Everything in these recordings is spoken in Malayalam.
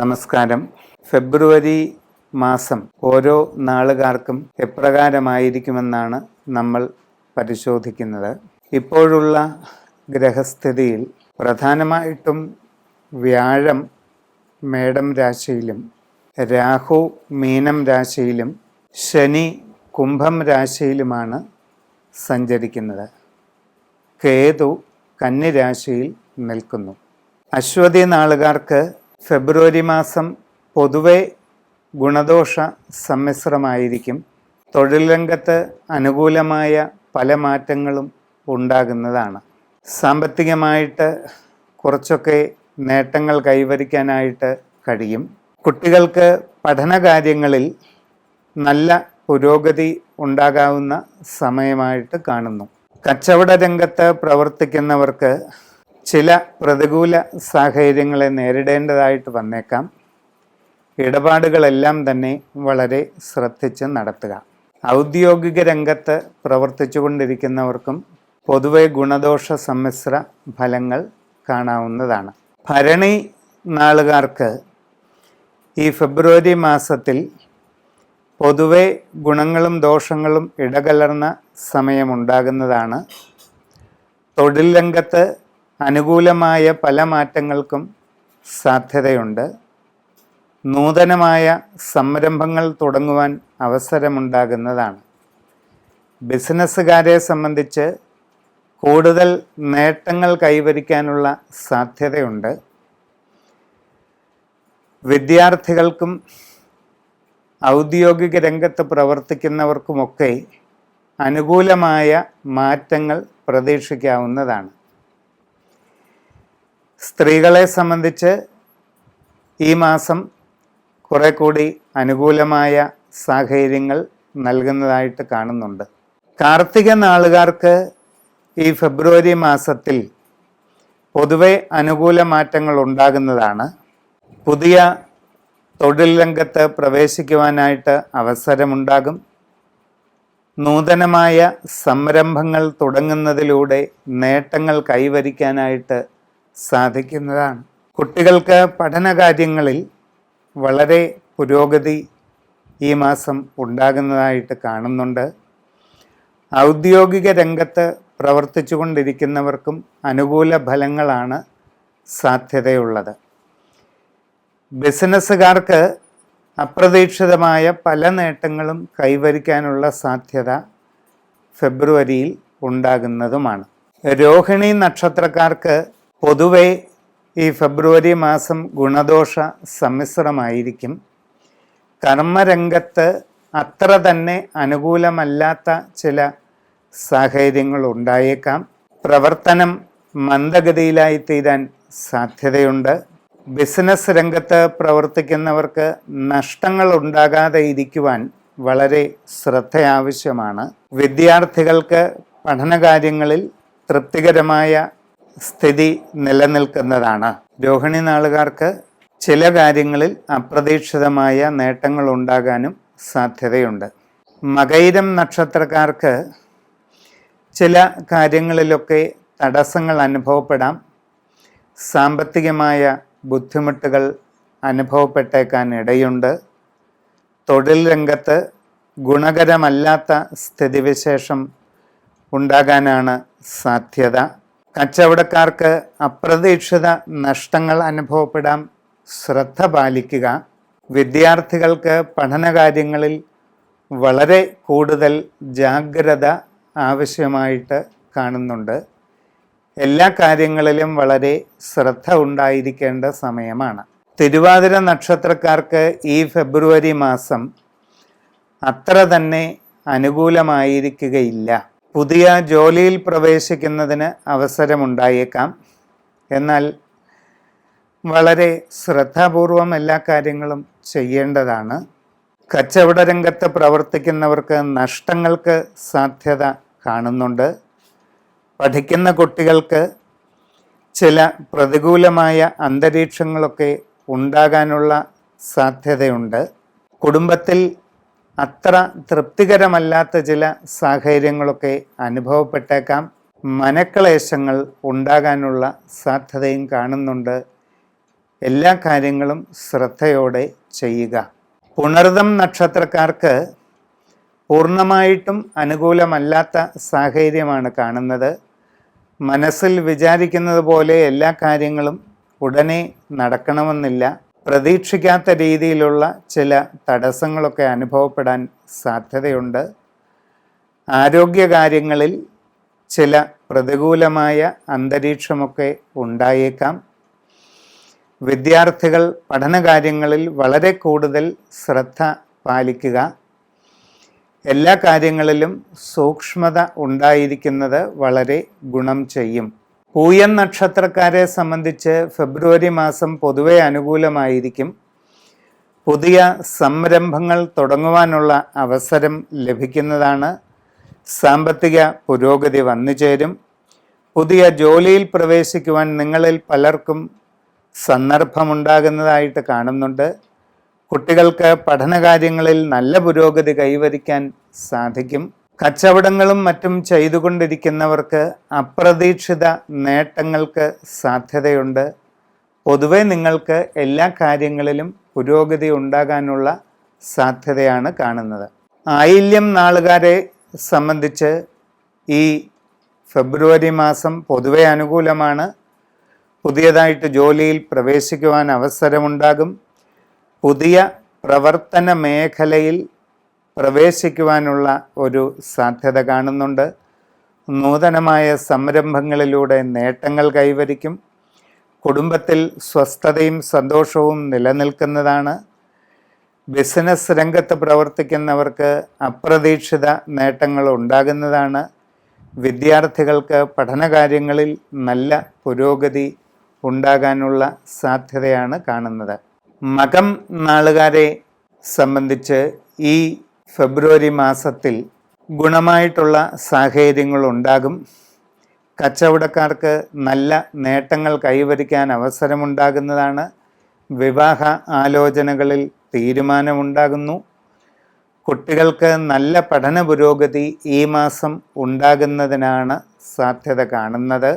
നമസ്കാരം. ഫെബ്രുവരി മാസം ഓരോ നാളുകാർക്കും എപ്രകാരമായിരിക്കുമെന്നാണ് നമ്മൾ പരിശോധിക്കുന്നത്. ഇപ്പോഴുള്ള ഗ്രഹസ്ഥിതിയിൽ പ്രധാനമായിട്ടും വ്യാഴം മേടം രാശിയിലും രാഹു മീനം രാശിയിലും ശനി കുംഭം രാശിയിലുമാണ് സഞ്ചരിക്കുന്നത്. കേതു കന്നിരാശിയിൽ നിൽക്കുന്നു. അശ്വതി നാളുകാർക്ക് ഫെബ്രുവരി മാസം പൊതുവെ ഗുണദോഷ സമ്മിശ്രമായിരിക്കും. തൊഴിൽ രംഗത്ത് അനുകൂലമായ പല മാറ്റങ്ങളും ഉണ്ടാകുന്നതാണ്. സാമ്പത്തികമായിട്ട് കുറച്ചൊക്കെ നേട്ടങ്ങൾ കൈവരിക്കാനായിട്ട് കഴിയും. കുട്ടികൾക്ക് പഠനകാര്യങ്ങളിൽ നല്ല പുരോഗതി ഉണ്ടാകാവുന്ന സമയമായിട്ട് കാണുന്നു. കച്ചവട രംഗത്ത് പ്രവർത്തിക്കുന്നവർക്ക് ചില പ്രതികൂല സാഹചര്യങ്ങളെ നേരിടേണ്ടതായിട്ട് വന്നേക്കാം. ഇടപാടുകളെല്ലാം തന്നെ വളരെ ശ്രദ്ധിച്ച് നടത്തുക. ഔദ്യോഗിക രംഗത്ത് പ്രവർത്തിച്ചു കൊണ്ടിരിക്കുന്നവർക്കും പൊതുവെ ഗുണദോഷ സമ്മിശ്ര ഫലങ്ങൾ കാണാവുന്നതാണ്. ഭരണി നാളുകാർക്ക് ഈ ഫെബ്രുവരി മാസത്തിൽ പൊതുവെ ഗുണങ്ങളും ദോഷങ്ങളും ഇടകലർന്ന സമയമുണ്ടാകുന്നതാണ്. തൊഴിൽ രംഗത്ത് അനുകൂലമായ പല മാറ്റങ്ങൾക്കും സാധ്യതയുണ്ട്. നൂതനമായ സംരംഭങ്ങൾ തുടങ്ങുവാൻ അവസരമുണ്ടാകുന്നതാണ്. ബിസിനസ്സുകാരെ സംബന്ധിച്ച് കൂടുതൽ നേട്ടങ്ങൾ കൈവരിക്കാനുള്ള സാധ്യതയുണ്ട്. വിദ്യാർത്ഥികൾക്കും ഔദ്യോഗിക രംഗത്ത് പ്രവർത്തിക്കുന്നവർക്കുമൊക്കെ അനുകൂലമായ മാറ്റങ്ങൾ പ്രതീക്ഷിക്കാവുന്നതാണ്. സ്ത്രീകളെ സംബന്ധിച്ച് ഈ മാസം കുറെ കൂടി അനുകൂലമായ സാഹചര്യങ്ങൾ നൽകുന്നതായിട്ട് കാണുന്നുണ്ട്. കാർത്തിക നാളുകാർക്ക് ഈ ഫെബ്രുവരി മാസത്തിൽ പൊതുവെ അനുകൂല മാറ്റങ്ങൾ ഉണ്ടാകുന്നതാണ്. പുതിയ തൊഴിൽ രംഗത്ത് പ്രവേശിക്കുവാനായിട്ട് അവസരമുണ്ടാകും. നൂതനമായ സംരംഭങ്ങൾ തുടങ്ങുന്നതിലൂടെ നേട്ടങ്ങൾ കൈവരിക്കാനായിട്ട് സാധിക്കുന്നതാണ്. കുട്ടികൾക്ക് പഠനകാര്യങ്ങളിൽ വളരെ പുരോഗതി ഈ മാസം ഉണ്ടാകുന്നതായിട്ട് കാണുന്നുണ്ട്. ഔദ്യോഗിക രംഗത്ത് പ്രവർത്തിച്ചു കൊണ്ടിരിക്കുന്നവർക്കും അനുകൂല ഫലങ്ങളാണ് സാധ്യതയുള്ളത്. ബിസിനസ്സുകാർക്ക് അപ്രതീക്ഷിതമായ പല നേട്ടങ്ങളും കൈവരിക്കാനുള്ള സാധ്യത ഫെബ്രുവരിയിൽ ഉണ്ടാകുന്നതുമാണ്. രോഹിണി നക്ഷത്രക്കാർക്ക് പൊതുവെ ഈ ഫെബ്രുവരി മാസം ഗുണദോഷ സമ്മിശ്രമായിരിക്കും. കർമ്മരംഗത്ത് അത്ര തന്നെ അനുകൂലമല്ലാത്ത ചില സാഹചര്യങ്ങൾ ഉണ്ടായേക്കാം. പ്രവർത്തനം മന്ദഗതിയിലായി തീരാൻ സാധ്യതയുണ്ട്. ബിസിനസ് രംഗത്ത് പ്രവർത്തിക്കുന്നവർക്ക് നഷ്ടങ്ങൾ ഉണ്ടാകാതെ ഇരിക്കുവാൻ വളരെ ശ്രദ്ധ ആവശ്യമാണ്. വിദ്യാർത്ഥികൾക്ക് പഠനകാര്യങ്ങളിൽ തൃപ്തികരമായ സ്ഥിതി നിലനിൽക്കുന്നതാണ്. രോഹിണി നാളുകാർക്ക് ചില കാര്യങ്ങളിൽ അപ്രതീക്ഷിതമായ നേട്ടങ്ങൾ ഉണ്ടാകാനും സാധ്യതയുണ്ട്. മകൈരം നക്ഷത്രക്കാർക്ക് ചില കാര്യങ്ങളിലൊക്കെ തടസ്സങ്ങൾ അനുഭവപ്പെടാം. സാമ്പത്തികമായ ബുദ്ധിമുട്ടുകൾ അനുഭവപ്പെട്ടേക്കാൻ ഇടയുണ്ട്. തൊഴിൽ രംഗത്ത് ഗുണകരമല്ലാത്ത സ്ഥിതിവിശേഷം ഉണ്ടാകാനാണ് സാധ്യത. കച്ചവടക്കാർക്ക് അപ്രതീക്ഷിത നഷ്ടങ്ങൾ അനുഭവപ്പെടാം ശ്രദ്ധ പാലിക്കുക. വിദ്യാർത്ഥികൾക്ക് പഠനകാര്യങ്ങളിൽ വളരെ കൂടുതൽ ജാഗ്രത ആവശ്യമായിട്ട് കാണുന്നുണ്ട്. എല്ലാ കാര്യങ്ങളിലും വളരെ ശ്രദ്ധ ഉണ്ടായിരിക്കേണ്ട സമയമാണ്. തിരുവാതിര നക്ഷത്രക്കാർക്ക് ഈ ഫെബ്രുവരി മാസം അത്ര തന്നെ അനുകൂലമായിരിക്കുകയില്ല. പുതിയ ജോലിയിൽ പ്രവേശിക്കുന്നതിന് അവസരമുണ്ടായേക്കാം. എന്നാൽ വളരെ ശ്രദ്ധാപൂർവം എല്ലാ കാര്യങ്ങളും ചെയ്യേണ്ടതാണ്. കച്ചവട രംഗത്ത് പ്രവർത്തിക്കുന്നവർക്ക് നഷ്ടങ്ങൾക്ക് സാധ്യത കാണുന്നുണ്ട്. പഠിക്കുന്ന കുട്ടികൾക്ക് ചില പ്രതികൂലമായ അന്തരീക്ഷങ്ങളൊക്കെ ഉണ്ടാകാനുള്ള സാധ്യതയുണ്ട്. കുടുംബത്തിൽ അത്ര തൃപ്തികരമല്ലാത്ത ചില സാഹചര്യങ്ങളൊക്കെ അനുഭവപ്പെട്ടേക്കാം. മനക്ലേശങ്ങൾ ഉണ്ടാകാനുള്ള സാധ്യതയും കാണുന്നുണ്ട്. എല്ലാ കാര്യങ്ങളും ശ്രദ്ധയോടെ ചെയ്യുക. പുണർദം നക്ഷത്രക്കാർക്ക് പൂർണമായിട്ടും അനുകൂലമല്ലാത്ത സാഹചര്യമാണ് കാണുന്നത്. മനസ്സിൽ വിചാരിക്കുന്നത് പോലെ എല്ലാ കാര്യങ്ങളും ഉടനെ നടക്കണമെന്നില്ല. പ്രതീക്ഷിക്കാത്ത രീതിയിലുള്ള ചില തടസ്സങ്ങളൊക്കെ അനുഭവപ്പെടാൻ സാധ്യതയുണ്ട്. ആരോഗ്യകാര്യങ്ങളിൽ ചില പ്രതികൂലമായ അന്തരീക്ഷമൊക്കെ ഉണ്ടായേക്കാം. വിദ്യാർത്ഥികൾ പഠനകാര്യങ്ങളിൽ വളരെ കൂടുതൽ ശ്രദ്ധ പാലിക്കുക. എല്ലാ കാര്യങ്ങളിലും സൂക്ഷ്മത ഉണ്ടായിരിക്കുന്നത് വളരെ ഗുണം ചെയ്യും. പൂയൻ നക്ഷത്രക്കാരെ സംബന്ധിച്ച് ഫെബ്രുവരി മാസം പൊതുവെ അനുകൂലമായിരിക്കും. പുതിയ സംരംഭങ്ങൾ തുടങ്ങുവാനുള്ള അവസരം ലഭിക്കുന്നതാണ്. സാമ്പത്തിക പുരോഗതി വന്നു ചേരും പുതിയ ജോലിയിൽ പ്രവേശിക്കുവാൻ നിങ്ങളിൽ പലർക്കും സന്ദർഭമുണ്ടാകുന്നതായിട്ട് കാണുന്നുണ്ട്. കുട്ടികൾക്ക് പഠനകാര്യങ്ങളിൽ നല്ല പുരോഗതി കൈവരിക്കാൻ സാധിക്കും. കച്ചവടങ്ങളും മറ്റും ചെയ്തുകൊണ്ടിരിക്കുന്നവർക്ക് അപ്രതീക്ഷിത നേട്ടങ്ങൾക്ക് സാധ്യതയുണ്ട്. പൊതുവെ നിങ്ങൾക്ക് എല്ലാ കാര്യങ്ങളിലും പുരോഗതി ഉണ്ടാകാനുള്ള സാധ്യതയാണ് കാണുന്നത്. ആയില്യം നാളുകാരെ സംബന്ധിച്ച് ഈ ഫെബ്രുവരി മാസം പൊതുവെ അനുകൂലമാണ്. പുതിയതായിട്ട് ജോലിയിൽ പ്രവേശിക്കുവാൻ അവസരമുണ്ടാകും. പുതിയ പ്രവർത്തന മേഖലയിൽ പ്രവേശിക്കുവാനുള്ള ഒരു സാധ്യത കാണുന്നുണ്ട്. നൂതനമായ സംരംഭങ്ങളിലൂടെ നേട്ടങ്ങൾ കൈവരിക്കും. കുടുംബത്തിൽ സ്വസ്ഥതയും സന്തോഷവും നിലനിൽക്കുന്നതാണ്. ബിസിനസ് രംഗത്ത് പ്രവർത്തിക്കുന്നവർക്ക് അപ്രതീക്ഷിത നേട്ടങ്ങൾ ഉണ്ടാകുന്നതാണ്. വിദ്യാർത്ഥികൾക്ക് പഠനകാര്യങ്ങളിൽ നല്ല പുരോഗതി ഉണ്ടാകാനുള്ള സാധ്യതയാണ് കാണുന്നത്. മകം നാളുകാരെ സംബന്ധിച്ച് ഈ ഫെബ്രുവരി മാസത്തിൽ ഗുണമായിട്ടുള്ള സാഹചര്യങ്ങൾ ഉണ്ടാകും കച്ചവടക്കാർക്ക് നല്ല നേട്ടങ്ങൾ കൈവരിക്കാൻ അവസരമുണ്ടാകുന്നതാണ്. വിവാഹ ആലോചനകളിൽ തീരുമാനമുണ്ടാകുന്നു. കുട്ടികൾക്ക് നല്ല പഠന പുരോഗതി ഈ മാസം ഉണ്ടാകുന്നതിനാണ് സാധ്യത കാണുന്നത്.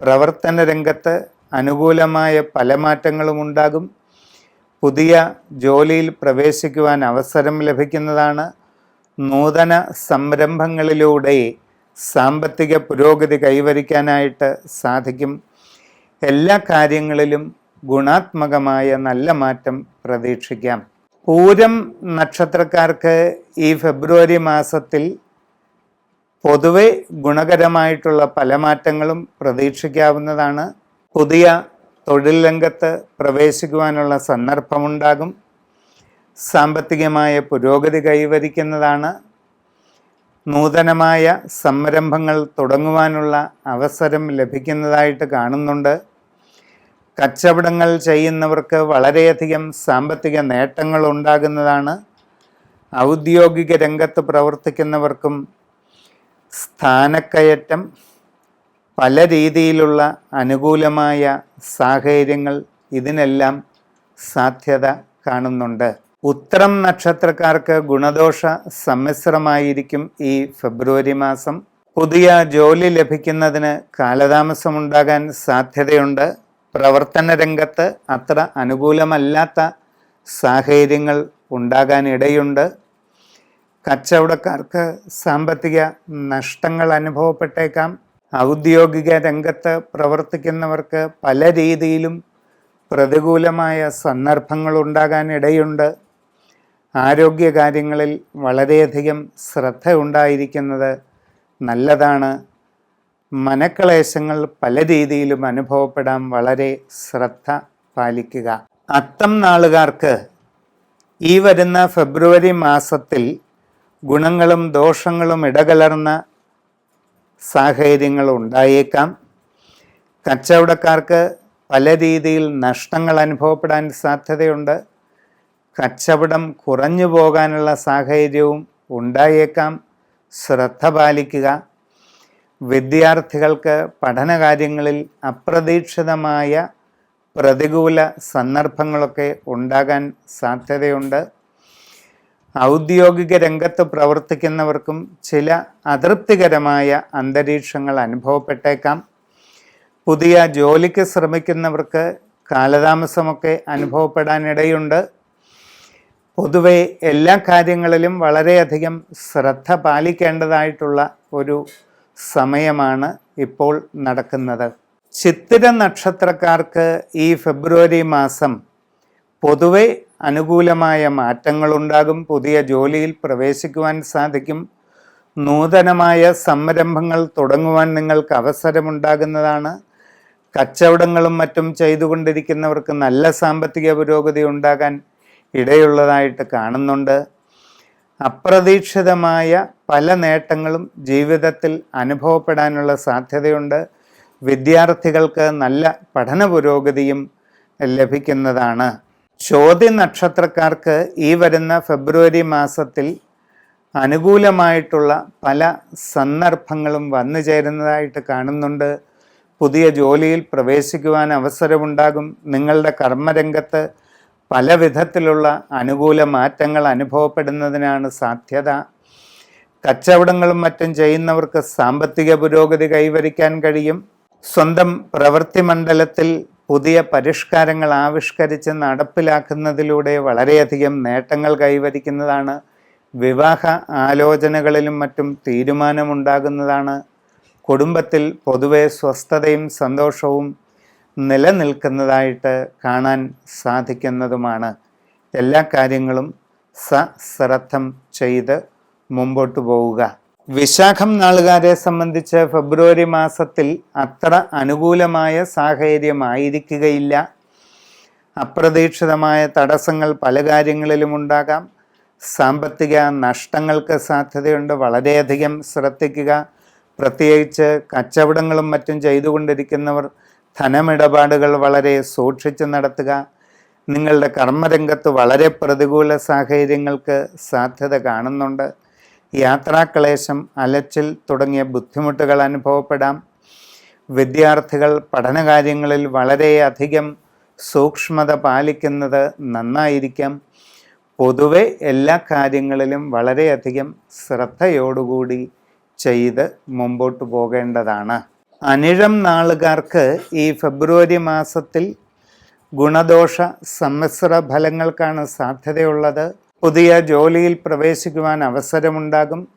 പ്രവർത്തന രംഗത്ത് അനുകൂലമായ പല മാറ്റങ്ങളും ഉണ്ടാകും പുതിയ ജോലിയിൽ പ്രവേശിക്കുവാൻ അവസരം ലഭിക്കുന്നതാണ് നൂതന സംരംഭങ്ങളിലൂടെ സാമ്പത്തിക പുരോഗതി കൈവരിക്കാനായിട്ട് സാധിക്കും. എല്ലാ കാര്യങ്ങളിലും ഗുണാത്മകമായ നല്ല മാറ്റം പ്രതീക്ഷിക്കാം. പൂരം നക്ഷത്രക്കാർക്ക് ഈ ഫെബ്രുവരി മാസത്തിൽ പൊതുവെ ഗുണകരമായിട്ടുള്ള പല മാറ്റങ്ങളും പ്രതീക്ഷിക്കാവുന്നതാണ്. പുതിയ തൊഴിൽ രംഗത്ത് പ്രവേശിക്കുവാനുള്ള സന്ദർഭമുണ്ടാകും. സാമ്പത്തികമായ പുരോഗതി കൈവരിക്കുന്നതാണ് നൂതനമായ സംരംഭങ്ങൾ തുടങ്ങുവാനുള്ള അവസരം ലഭിക്കുന്നതായിട്ട് കാണുന്നുണ്ട്. കച്ചവടങ്ങൾ ചെയ്യുന്നവർക്ക് വളരെയധികം സാമ്പത്തിക നേട്ടങ്ങൾ ഉണ്ടാകുന്നതാണ്. ഔദ്യോഗിക രംഗത്ത് പ്രവർത്തിക്കുന്നവർക്കും സ്ഥാനക്കയറ്റം പല രീതിയിലുള്ള അനുകൂലമായ സാഹചര്യങ്ങൾ ഇതിനെല്ലാം സാധ്യത കാണുന്നുണ്ട്. ഉത്തരം നക്ഷത്രക്കാർക്ക് ഗുണദോഷ സമ്മിശ്രമായിരിക്കും ഈ ഫെബ്രുവരി മാസം. പുതിയ ജോലി ലഭിക്കുന്നതിന് കാലതാമസമുണ്ടാകാൻ സാധ്യതയുണ്ട്. പ്രവർത്തന രംഗത്ത് അത്ര അനുകൂലമല്ലാത്ത സാഹചര്യങ്ങൾ ഉണ്ടാകാനിടയുണ്ട്. കച്ചവടക്കാർക്ക് സാമ്പത്തിക നഷ്ടങ്ങൾ അനുഭവപ്പെട്ടേക്കാം. ഔദ്യോഗിക രംഗത്ത് പ്രവർത്തിക്കുന്നവർക്ക് പല രീതിയിലും പ്രതികൂലമായ സന്ദർഭങ്ങൾ ഉണ്ടാകാൻ ഇടയുണ്ട് ആരോഗ്യകാര്യങ്ങളിൽ വളരെയധികം ശ്രദ്ധ ഉണ്ടായിരിക്കുന്നത് നല്ലതാണ്. മനക്ലേശങ്ങൾ പല രീതിയിലും അനുഭവപ്പെടാൻ വളരെ ശ്രദ്ധ പാലിക്കുക. അത്തം നാളുകാർക്ക് ഈ വരുന്ന ഫെബ്രുവരി മാസത്തിൽ ഗുണങ്ങളും ദോഷങ്ങളും ഇടകലർന്ന സാഹചര്യങ്ങൾ ഉണ്ടായേക്കാം കച്ചവടക്കാർക്ക് പല രീതിയിൽ നഷ്ടങ്ങൾ അനുഭവപ്പെടാൻ സാധ്യതയുണ്ട്. കച്ചവടം കുറഞ്ഞു പോകാനുള്ള സാഹചര്യവും ഉണ്ടായേക്കാം. ശ്രദ്ധ പാലിക്കുക. വിദ്യാർത്ഥികൾക്ക് പഠനകാര്യങ്ങളിൽ അപ്രതീക്ഷിതമായ പ്രതികൂല സന്ദർഭങ്ങളൊക്കെ ഉണ്ടാകാൻ സാധ്യതയുണ്ട്. ഔദ്യോഗിക രംഗത്ത് പ്രവർത്തിക്കുന്നവർക്കും ചില അതൃപ്തികരമായ അന്തരീക്ഷങ്ങൾ അനുഭവപ്പെട്ടേക്കാം. പുതിയ ജോലിക്ക് ശ്രമിക്കുന്നവർക്ക് കാലതാമസമൊക്കെ അനുഭവപ്പെടാനിടയുണ്ട്. പൊതുവെ എല്ലാ കാര്യങ്ങളിലും വളരെയധികം ശ്രദ്ധ പാലിക്കേണ്ടതായിട്ടുള്ള ഒരു സമയമാണ് ഇപ്പോൾ നടക്കുന്നത്. ചിത്തിര നക്ഷത്രക്കാർക്ക് ഈ ഫെബ്രുവരി മാസം പൊതുവെ അനുകൂലമായ മാറ്റങ്ങളുണ്ടാകും. പുതിയ ജോലിയിൽ പ്രവേശിക്കുവാൻ സാധിക്കും. നൂതനമായ സംരംഭങ്ങൾ തുടങ്ങുവാൻ നിങ്ങൾക്ക് അവസരമുണ്ടാകുന്നതാണ്. കച്ചവടങ്ങളും മറ്റും ചെയ്തുകൊണ്ടിരിക്കുന്നവർക്ക് നല്ല സാമ്പത്തിക പുരോഗതി ഉണ്ടാകാൻ ഇടയുള്ളതായിട്ട് കാണുന്നുണ്ട്. അപ്രതീക്ഷിതമായ പല നേട്ടങ്ങളും ജീവിതത്തിൽ അനുഭവപ്പെടാനുള്ള സാധ്യതയുണ്ട്. വിദ്യാർത്ഥികൾക്ക് നല്ല പഠന പുരോഗതിയും ലഭിക്കുന്നതാണ്. ചോദ്യ നക്ഷത്രക്കാർക്ക് ഈ വരുന്ന ഫെബ്രുവരി മാസത്തിൽ അനുകൂലമായിട്ടുള്ള പല സന്ദർഭങ്ങളും വന്നു ചേരുന്നതായിട്ട് കാണുന്നുണ്ട്. പുതിയ ജോലിയിൽ പ്രവേശിക്കുവാൻ അവസരമുണ്ടാകും. നിങ്ങളുടെ കർമ്മരംഗത്ത് പല വിധത്തിലുള്ള അനുകൂല മാറ്റങ്ങൾ അനുഭവപ്പെടുന്നതിനാണ് സാധ്യത. കച്ചവടങ്ങളും മറ്റും ചെയ്യുന്നവർക്ക് സാമ്പത്തിക പുരോഗതി കൈവരിക്കാൻ കഴിയും. സ്വന്തം പ്രവൃത്തി മണ്ഡലത്തിൽ പുതിയ പരിഷ്കാരങ്ങൾ ആവിഷ്കരിച്ച് നടപ്പിലാക്കുന്നതിലൂടെ വളരെയധികം നേട്ടങ്ങൾ കൈവരിക്കുന്നതാണ് വിവാഹ ആലോചനകളിലും മറ്റും തീരുമാനമുണ്ടാകുന്നതാണ്. കുടുംബത്തിൽ പൊതുവെ സ്വസ്ഥതയും സന്തോഷവും നിലനിൽക്കുന്നതായിട്ട് കാണാൻ സാധിക്കുന്നതുമാണ്. എല്ലാ കാര്യങ്ങളും സശ്രദ്ധം ചെയ്ത് മുമ്പോട്ട് പോവുക. വിശാഖം നാളുകാരെ സംബന്ധിച്ച് ഫെബ്രുവരി മാസത്തിൽ അത്ര അനുകൂലമായ സാഹചര്യമായിരിക്കുകയില്ല. അപ്രതീക്ഷിതമായ തടസ്സങ്ങൾ പല കാര്യങ്ങളിലും ഉണ്ടാകാം. സാമ്പത്തിക നഷ്ടങ്ങൾക്ക് സാധ്യതയുണ്ട്. വളരെയധികം ശ്രദ്ധിക്കുക. പ്രത്യേകിച്ച് കച്ചവടങ്ങളും മറ്റും ചെയ്തുകൊണ്ടിരിക്കുന്നവർ ധനമിടപാടുകൾ വളരെ സൂക്ഷിച്ച് നടത്തുക. നിങ്ങളുടെ കർമ്മരംഗത്ത് വളരെ പ്രതികൂല സാഹചര്യങ്ങൾക്ക് സാധ്യത കാണുന്നുണ്ട്. യാത്രാക്ലേശം അലച്ചിൽ തുടങ്ങിയ ബുദ്ധിമുട്ടുകൾ അനുഭവപ്പെടാം. വിദ്യാർത്ഥികൾ പഠനകാര്യങ്ങളിൽ വളരെയധികം സൂക്ഷ്മത പാലിക്കുന്നത് നന്നായിരിക്കാം. പൊതുവെ എല്ലാ കാര്യങ്ങളിലും വളരെയധികം ശ്രദ്ധയോടുകൂടി ചെയ്ത് മുമ്പോട്ട് പോകേണ്ടതാണ്. അനിഴം നാളുകാർക്ക് ഈ ഫെബ്രുവരി മാസത്തിൽ ഗുണദോഷ സമ്മിശ്ര ഫലങ്ങൾക്കാണ് സാധ്യതയുള്ളത്. പുതിയ ജോലിയിൽ പ്രവേശിക്കുവാൻ അവസരമുണ്ടാകും.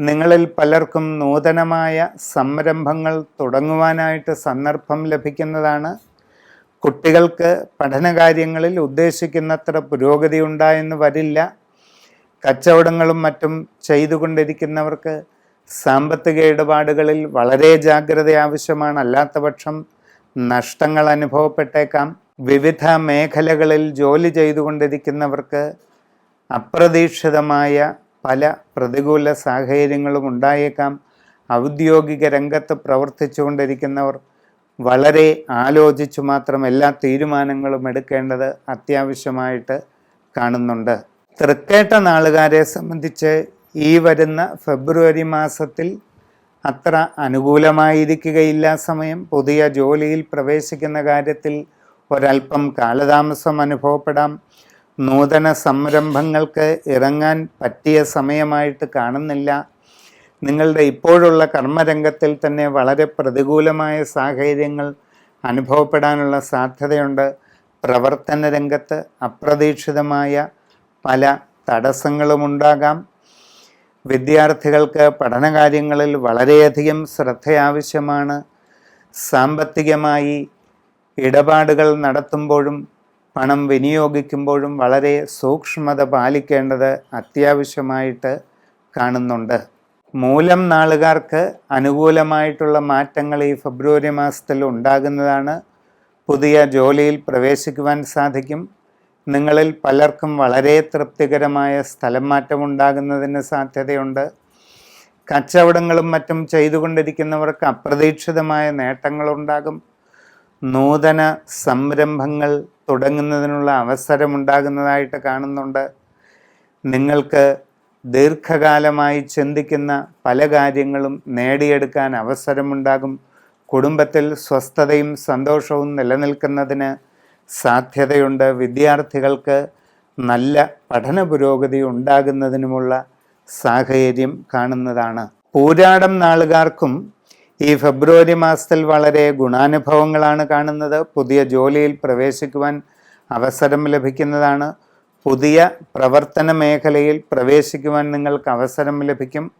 നിങ്ങളിൽ പലർക്കും നൂതനമായ സംരംഭങ്ങൾ തുടങ്ങുവാനായിട്ട് സന്ദർഭം ലഭിക്കുന്നതാണ്. കുട്ടികൾക്ക് പഠനകാര്യങ്ങളിൽ ഉദ്ദേശിക്കുന്നത്ര പുരോഗതി ഉണ്ടായെന്ന് വരില്ല. കച്ചവടങ്ങളും മറ്റും ചെയ്തുകൊണ്ടിരിക്കുന്നവർക്ക് സാമ്പത്തിക ഇടപാടുകളിൽ വളരെ ജാഗ്രത ആവശ്യമാണ്. അല്ലാത്തപക്ഷം നഷ്ടങ്ങൾ അനുഭവപ്പെട്ടേക്കാം. വിവിധ മേഖലകളിൽ ജോലി ചെയ്തുകൊണ്ടിരിക്കുന്നവർക്ക് അപ്രതീക്ഷിതമായ പല പ്രതികൂല സാഹചര്യങ്ങളും ഉണ്ടായേക്കാം. ഔദ്യോഗിക രംഗത്ത് പ്രവർത്തിച്ചുകൊണ്ടിരിക്കുന്നവർ വളരെ ആലോചിച്ചു മാത്രം എല്ലാ തീരുമാനങ്ങളും എടുക്കേണ്ടത് അത്യാവശ്യമായിട്ട് കാണുന്നുണ്ട്. തൃക്കേട്ട നാളുകാരെ സംബന്ധിച്ച് ഈ വരുന്ന ഫെബ്രുവരി മാസത്തിൽ അത്ര അനുകൂലമായിരിക്കുകയില്ല സമയം. പുതിയ ജോലിയിൽ പ്രവേശിക്കുന്ന കാര്യത്തിൽ ഒരല്പം കാലതാമസം അനുഭവപ്പെടാം. നൂതന സംരംഭങ്ങൾക്ക് ഇറങ്ങാൻ പറ്റിയ സമയമായിട്ട് കാണുന്നില്ല. നിങ്ങളുടെ ഇപ്പോഴുള്ള കർമ്മരംഗത്തിൽ തന്നെ വളരെ പ്രതികൂലമായ സാഹചര്യങ്ങൾ അനുഭവപ്പെടാനുള്ള സാധ്യതയുണ്ട്. പ്രവർത്തന രംഗത്ത് അപ്രതീക്ഷിതമായ പല തടസ്സങ്ങളും ഉണ്ടാകാം. വിദ്യാർത്ഥികൾക്ക് പഠനകാര്യങ്ങളിൽ വളരെയധികം ശ്രദ്ധ ആവശ്യമാണ് സാമ്പത്തികമായി ഇടപാടുകൾ നടത്തുമ്പോഴും പണം വിനിയോഗിക്കുമ്പോഴും വളരെ സൂക്ഷ്മത പാലിക്കേണ്ടത് അത്യാവശ്യമായിട്ട് കാണുന്നുണ്ട്. മൂലം നാളുകാർക്ക് അനുകൂലമായിട്ടുള്ള മാറ്റങ്ങൾ ഈ ഫെബ്രുവരി മാസത്തിൽ ഉണ്ടാകുന്നതാണ്. പുതിയ ജോലിയിൽ പ്രവേശിക്കുവാൻ സാധിക്കും. നിങ്ങളിൽ പലർക്കും വളരെ തൃപ്തികരമായ സ്ഥലം മാറ്റം ഉണ്ടാകുന്നതിന് സാധ്യതയുണ്ട്. കച്ചവടങ്ങളും മറ്റും ചെയ്തുകൊണ്ടിരിക്കുന്നവർക്ക് അപ്രതീക്ഷിതമായ നേട്ടങ്ങളുണ്ടാകും. നൂതന സംരംഭങ്ങൾ തുടങ്ങുന്നതിനുള്ള അവസരമുണ്ടാകുന്നതായിട്ട് കാണുന്നുണ്ട്. നിങ്ങൾക്ക് ദീർഘകാലമായി ചിന്തിക്കുന്ന പല കാര്യങ്ങളും നേടിയെടുക്കാൻ അവസരമുണ്ടാകും. കുടുംബത്തിൽ സ്വസ്ഥതയും സന്തോഷവും നിലനിൽക്കുന്നതിന് സാധ്യതയുണ്ട്. വിദ്യാർത്ഥികൾക്ക് നല്ല പഠന പുരോഗതി ഉണ്ടാകുന്നതിനുമുള്ള സാഹചര്യം കാണുന്നതാണ്. പൂരാടം നാളുകാർക്കും ഈ ഫെബ്രുവരി മാസത്തിൽ വളരെ ഗുണാനുഭവങ്ങളാണ് കാണുന്നത്. പുതിയ ജോലിയിൽ പ്രവേശിക്കുവാൻ അവസരം ലഭിക്കുന്നതാണ്. പുതിയ പ്രവർത്തന മേഖലയിൽ പ്രവേശിക്കുവാൻ നിങ്ങൾക്ക് അവസരം ലഭിക്കും.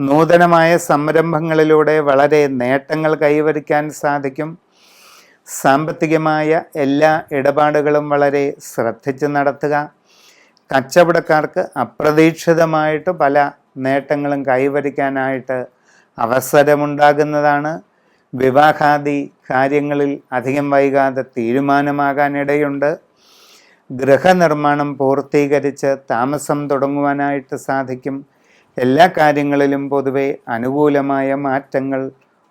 നൂതനമായ സംരംഭങ്ങളിലൂടെ വളരെ നേട്ടങ്ങൾ കൈവരിക്കാൻ സാധിക്കും. സാമ്പത്തികമായ എല്ലാ ഇടപാടുകളും വളരെ ശ്രദ്ധിച്ച് നടത്തുക. കച്ചവടക്കാർക്ക് അപ്രതീക്ഷിതമായിട്ട് പല നേട്ടങ്ങളും കൈവരിക്കാനായിട്ട് അവസരമുണ്ടാകുന്നതാണ്. വിവാഹാദി കാര്യങ്ങളിൽ അധികം വൈകാതെ തീരുമാനമാകാനിടയുണ്ട്. ഗൃഹനിർമ്മാണം പൂർത്തീകരിച്ച് താമസം തുടങ്ങുവാനായിട്ട് സാധിക്കും. എല്ലാ കാര്യങ്ങളിലും പൊതുവെ അനുകൂലമായ മാറ്റങ്ങൾ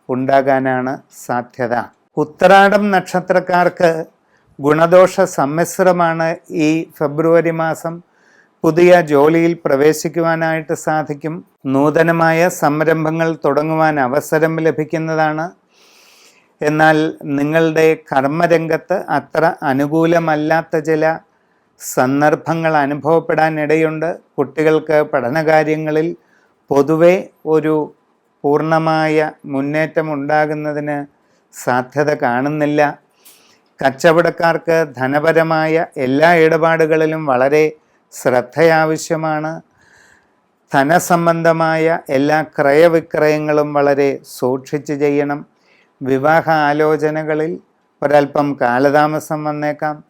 ഉണ്ടാകാനാണ് സാധ്യത. ഉത്രാടം നക്ഷത്രക്കാർക്ക് ഗുണദോഷ സമ്മിശ്രമാണ് ഈ ഫെബ്രുവരി മാസം. പുതിയ ജോലിയിൽ പ്രവേശിക്കുവാനായിട്ട് സാധിക്കും. നൂതനമായ സംരംഭങ്ങൾ തുടങ്ങുവാൻ അവസരം ലഭിക്കുന്നതാണ്. എന്നാൽ നിങ്ങളുടെ കർമ്മരംഗത്ത് അത്ര അനുകൂലമല്ലാത്ത ചില സന്ദർഭങ്ങൾ അനുഭവപ്പെടാൻ ഇടയുണ്ട് കുട്ടികൾക്ക് പഠനകാര്യങ്ങളിൽ പൊതുവെ ഒരു പൂർണമായ മുന്നേറ്റം ഉണ്ടാകുന്നതിന് സാധ്യത കാണുന്നില്ല. കച്ചവടക്കാർക്ക് ധനപരമായ എല്ലാ ഇടപാടുകളിലും വളരെ ശ്രദ്ധയാവശ്യമാണ്. ധനസംബന്ധമായ എല്ലാ ക്രയവിക്രയങ്ങളും വളരെ സൂക്ഷിച്ച് ചെയ്യണം. വിവാഹ ആലോചനകളിൽ ഒരല്പം കാലതാമസം വന്നേക്കാം.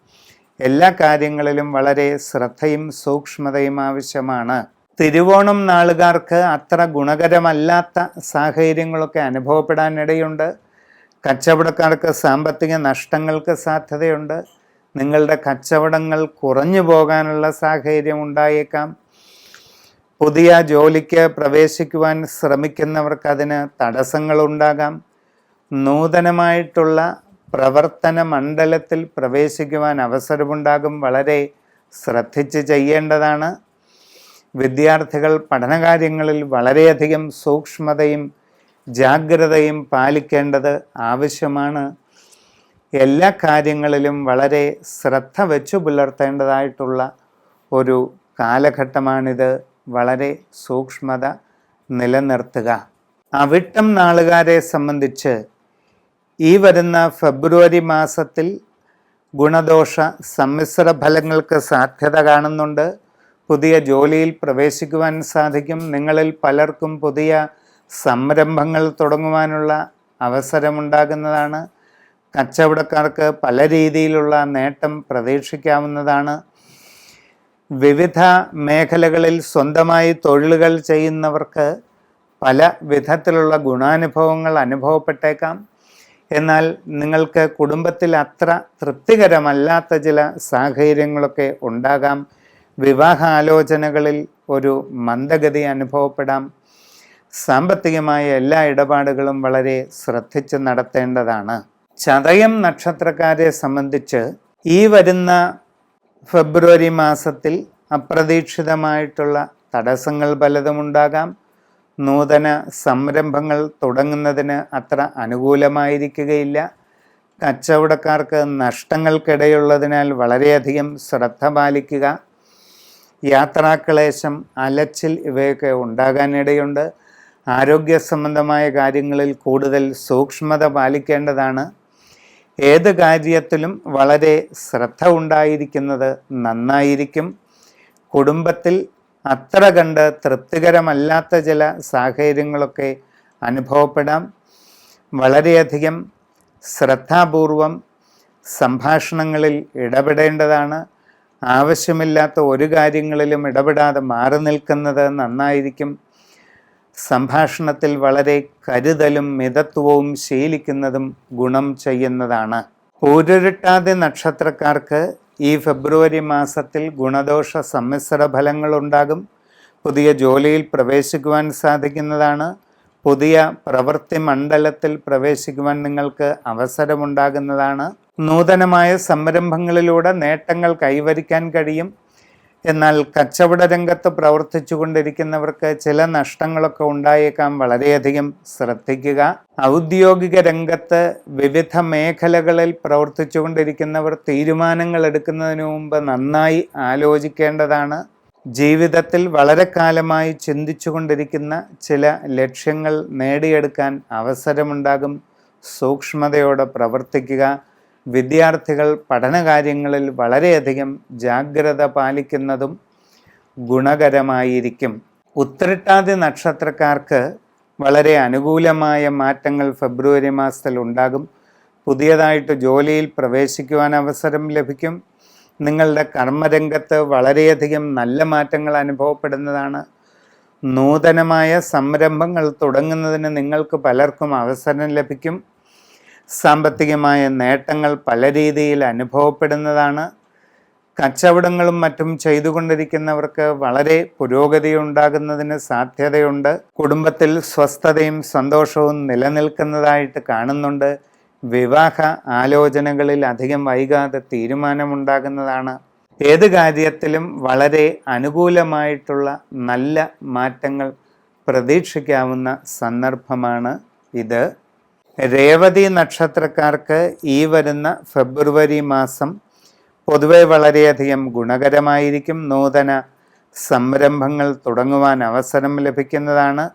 എല്ലാ കാര്യങ്ങളിലും വളരെ ശ്രദ്ധയും സൂക്ഷ്മതയും ആവശ്യമാണ്. തിരുവോണം നാളുകാർക്ക് അത്ര ഗുണകരമല്ലാത്ത സാഹചര്യങ്ങളൊക്കെ അനുഭവപ്പെടാനിടയുണ്ട്. കച്ചവടക്കാർക്ക് സാമ്പത്തിക നഷ്ടങ്ങൾക്ക് സാധ്യതയുണ്ട്. നിങ്ങളുടെ കച്ചവടങ്ങൾ കുറഞ്ഞു പോകാനുള്ള സാഹചര്യം ഉണ്ടായേക്കാം. പുതിയ ജോലിക്ക് പ്രവേശിക്കുവാൻ ശ്രമിക്കുന്നവർക്ക് അതിന് തടസ്സങ്ങളുണ്ടാകാം നൂതനമായിട്ടുള്ള പ്രവർത്തന മണ്ഡലത്തിൽ പ്രവേശിക്കുവാൻ അവസരമുണ്ടാകും. വളരെ ശ്രദ്ധിച്ച് ചെയ്യേണ്ടതാണ്. വിദ്യാർത്ഥികൾ പഠനകാര്യങ്ങളിൽ വളരെയധികം സൂക്ഷ്മതയും ജാഗ്രതയും പാലിക്കേണ്ടത് ആവശ്യമാണ്. എല്ലാ കാര്യങ്ങളിലും വളരെ ശ്രദ്ധ വെച്ചു പുലർത്തേണ്ടതായിട്ടുള്ള ഒരു കാലഘട്ടമാണിത്. വളരെ സൂക്ഷ്മത നിലനിർത്തുക. അവിട്ടം നാളുകാരെ സംബന്ധിച്ച് ഈ വരുന്ന ഫെബ്രുവരി മാസത്തിൽ ഗുണദോഷ സമ്മിശ്ര ഫലങ്ങൾക്ക് സാധ്യത കാണുന്നുണ്ട്. പുതിയ ജോലിയിൽ പ്രവേശിക്കുവാൻ സാധിക്കും. നിങ്ങളിൽ പലർക്കും പുതിയ സംരംഭങ്ങൾ തുടങ്ങുവാനുള്ള അവസരമുണ്ടാകുന്നതാണ്. കച്ചവടക്കാർക്ക് പല രീതിയിലുള്ള നേട്ടം പ്രതീക്ഷിക്കാവുന്നതാണ്. വിവിധ മേഖലകളിൽ സ്വന്തമായി തൊഴിലുകൾ ചെയ്യുന്നവർക്ക് പല വിധത്തിലുള്ള ഗുണാനുഭവങ്ങൾ അനുഭവപ്പെട്ടേക്കാം. എന്നാൽ നിങ്ങൾക്ക് കുടുംബത്തിൽ അത്ര തൃപ്തികരമല്ലാത്ത ചില സാഹചര്യങ്ങളൊക്കെ ഉണ്ടാകാം. വിവാഹ ആലോചനകളിൽ ഒരു മന്ദഗതി അനുഭവപ്പെടാം. സാമ്പത്തികമായ എല്ലാ ഇടപാടുകളും വളരെ ശ്രദ്ധിച്ച് നടത്തേണ്ടതാണ്. ചതയം നക്ഷത്രക്കാരെ സംബന്ധിച്ച് ഈ വരുന്ന ഫെബ്രുവരി മാസത്തിൽ അപ്രതീക്ഷിതമായിട്ടുള്ള തടസ്സങ്ങൾ പലതുമുണ്ടാകാം. നൂതന സംരംഭങ്ങൾ തുടങ്ങുന്നതിന് അത്ര അനുകൂലമായിരിക്കുകയില്ല. കച്ചവടക്കാർക്ക് നഷ്ടങ്ങൾക്കിടയുള്ളതിനാൽ വളരെയധികം ശ്രദ്ധ പാലിക്കുക. യാത്രാക്ലേശം അലച്ചിൽ ഇവയൊക്കെ ഉണ്ടാകാനിടയുണ്ട്. ആരോഗ്യ സംബന്ധമായ കാര്യങ്ങളിൽ കൂടുതൽ സൂക്ഷ്മത പാലിക്കേണ്ടതാണ്. ഏത് കാര്യത്തിലും വളരെ ശ്രദ്ധ ഉണ്ടായിരിക്കുന്നത് നന്നായിരിക്കും. കുടുംബത്തിൽ അത്ര കണ്ട് തൃപ്തികരമല്ലാത്ത ചില സാഹചര്യങ്ങളൊക്കെ അനുഭവപ്പെടാം. വളരെയധികം ശ്രദ്ധാപൂർവം സംഭാഷണങ്ങളിൽ ഇടപെടേണ്ടതാണ്. ആവശ്യമില്ലാത്ത ഒരു കാര്യങ്ങളിലും ഇടപെടാതെ മാറി നിൽക്കുന്നത് നന്നായിരിക്കും. സംഭാഷണത്തിൽ വളരെ കരുതലും മിതത്വവും ശീലിക്കുന്നതും ഗുണം ചെയ്യുന്നതാണ്. ഊരുരുട്ടാതെ നക്ഷത്രക്കാർക്ക് ഈ ഫെബ്രുവരി മാസത്തിൽ ഗുണദോഷ സമ്മിശ്ര ഫലങ്ങളുണ്ടാകും പുതിയ ജോലിയിൽ പ്രവേശിക്കുവാൻ സാധിക്കുന്നതാണ്. പുതിയ പ്രവൃത്തി മണ്ഡലത്തിൽ പ്രവേശിക്കുവാൻ നിങ്ങൾക്ക് അവസരമുണ്ടാകുന്നതാണ്. നൂതനമായ സംരംഭങ്ങളിലൂടെ നേട്ടങ്ങൾ കൈവരിക്കാൻ കഴിയും. എന്നാൽ കച്ചവട രംഗത്ത് പ്രവർത്തിച്ചു കൊണ്ടിരിക്കുന്നവർക്ക് ചില നഷ്ടങ്ങളൊക്കെ ഉണ്ടായേക്കാം. വളരെയധികം ശ്രദ്ധിക്കുക. ഔദ്യോഗിക രംഗത്ത് വിവിധ മേഖലകളിൽ പ്രവർത്തിച്ചു കൊണ്ടിരിക്കുന്നവർ തീരുമാനങ്ങൾ എടുക്കുന്നതിന് മുമ്പ് നന്നായി ആലോചിക്കേണ്ടതാണ്. ജീവിതത്തിൽ വളരെ കാലമായി ചിന്തിച്ചു കൊണ്ടിരിക്കുന്ന ചില ലക്ഷ്യങ്ങൾ നേടിയെടുക്കാൻ അവസരമുണ്ടാകും. സൂക്ഷ്മതയോടെ പ്രവർത്തിക്കുക. വിദ്യാർത്ഥികൾ പഠനകാര്യങ്ങളിൽ വളരെയധികം ജാഗ്രത പാലിക്കുന്നതും ഗുണകരമായിരിക്കും. ഉത്രട്ടാതി നക്ഷത്രക്കാർക്ക് വളരെ അനുകൂലമായ മാറ്റങ്ങൾ ഫെബ്രുവരി മാസത്തിൽ ഉണ്ടാകും. പുതിയതായിട്ട് ജോലിയിൽ പ്രവേശിക്കുവാൻ അവസരം ലഭിക്കും. നിങ്ങളുടെ കർമ്മരംഗത്ത് വളരെയധികം നല്ല മാറ്റങ്ങൾ അനുഭവപ്പെടുന്നതാണ്. നൂതനമായ സംരംഭങ്ങൾ തുടങ്ങുന്നതിന് നിങ്ങൾക്ക് പലർക്കും അവസരം ലഭിക്കും. സാമ്പത്തികമായ നേട്ടങ്ങൾ പല രീതിയിൽ അനുഭവപ്പെടുന്നതാണ്. കച്ചവടങ്ങളും മറ്റും ചെയ്തുകൊണ്ടിരിക്കുന്നവർക്ക് വളരെ പുരോഗതി ഉണ്ടാകുന്നതിന് സാധ്യതയുണ്ട്. കുടുംബത്തിൽ സ്വസ്ഥതയും സന്തോഷവും നിലനിൽക്കുന്നതായിട്ട് കാണുന്നുണ്ട്. വിവാഹ ആലോചനകളിൽ അധികം വൈകാതെ തീരുമാനമുണ്ടാകുന്നതാണ്. ഏത് കാര്യത്തിലും വളരെ അനുകൂലമായിട്ടുള്ള നല്ല മാറ്റങ്ങൾ പ്രതീക്ഷിക്കാവുന്ന സന്ദർഭമാണ് ഇത്. രേവതി നക്ഷത്രക്കാർക്ക് ഈ വരുന്ന ഫെബ്രുവരി മാസം പൊതുവെ വളരെയധികം ഗുണകരമായിരിക്കും. നൂതന സംരംഭങ്ങൾ തുടങ്ങുവാൻ അവസരം ലഭിക്കുന്നതാണ്.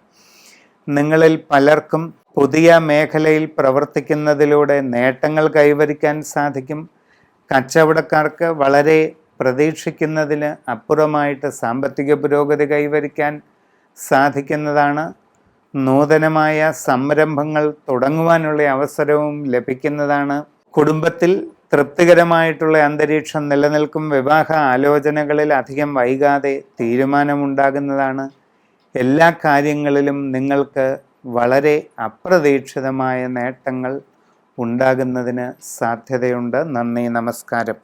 നിങ്ങളിൽ പലർക്കും പുതിയ മേഖലയിൽ പ്രവർത്തിക്കുന്നതിലൂടെ നേട്ടങ്ങൾ കൈവരിക്കാൻ സാധിക്കും. കച്ചവടക്കാർക്ക് വളരെ പ്രതീക്ഷിക്കുന്നതിന് അപ്പുറമായിട്ട് സാമ്പത്തിക പുരോഗതി കൈവരിക്കാൻ സാധിക്കുന്നതാണ്. നൂതനമായ സംരംഭങ്ങൾ തുടങ്ങുവാനുള്ള അവസരവും ലഭിക്കുന്നതാണ്. കുടുംബത്തിൽ തൃപ്തികരമായിട്ടുള്ള അന്തരീക്ഷം നിലനിൽക്കും വിവാഹ ആലോചനകളിൽ അധികം വൈകാതെ തീരുമാനമുണ്ടാകുന്നതാണ്. എല്ലാ കാര്യങ്ങളിലും നിങ്ങൾക്ക് വളരെ അപ്രതീക്ഷിതമായ നേട്ടങ്ങൾ ഉണ്ടാകുന്നതിന് സാധ്യതയുണ്ട്. നന്ദി നമസ്കാരം.